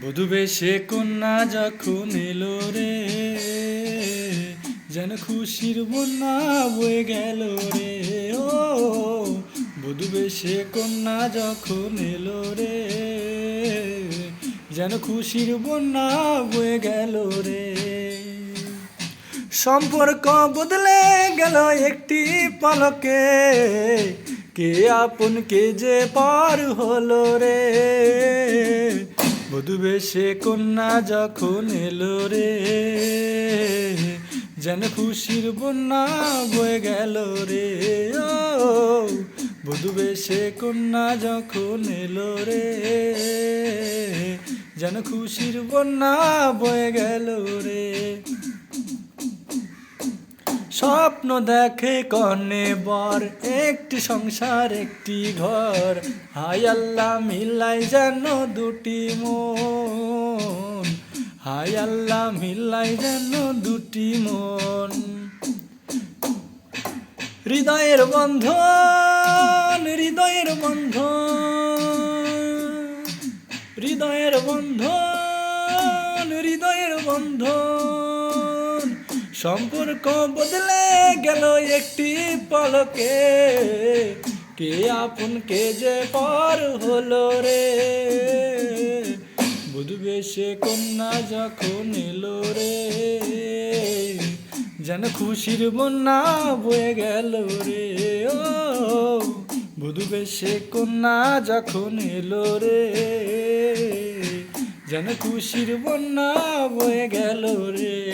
বধু বেশে কন্যা যখন এলো রে, যেন খুশির বন্যা বয়ে গেল রে। ও, বধু বেশে কন্যা যখন এলো রে, যেন খুশির বন্যা বয়ে গেল রে। সম্পর্ক বদলে গেল একটি পলকে কে আপন কে যে পার হলো রে? বধু বেশে কন্যা যখন এলো রে, যেন খুশির বন্যা বয়ে গেল রে। ও বধু বেশে কন্যা যখন এলো রে, যেন খুশির বন্যা বয়ে গেল স্বপ্ন দেখে কনে বর, একটি সংসার, একটি ঘর। হাই আল্লাহ মিলাই যেন দুটি মন। হাই আল্লাহ মিলাই যেন দুটি মন। হৃদয়ের বন্ধন হৃদয়ের বন্ধন। হৃদয়ের বন্ধন হৃদয়ের বন্ধন। সম্পর্ক বদলে গেল একটি পলকে। কে আপন, কে যে পর হলো রে? বুধু বেশে কন্যা যখন এলো রে, যেন খুশির বন্যা বয়ে গেল রে। ও বুধু বেশে কন্যা যখন এলো রে, যেন খুশির বন্যা বয়ে গেল রে।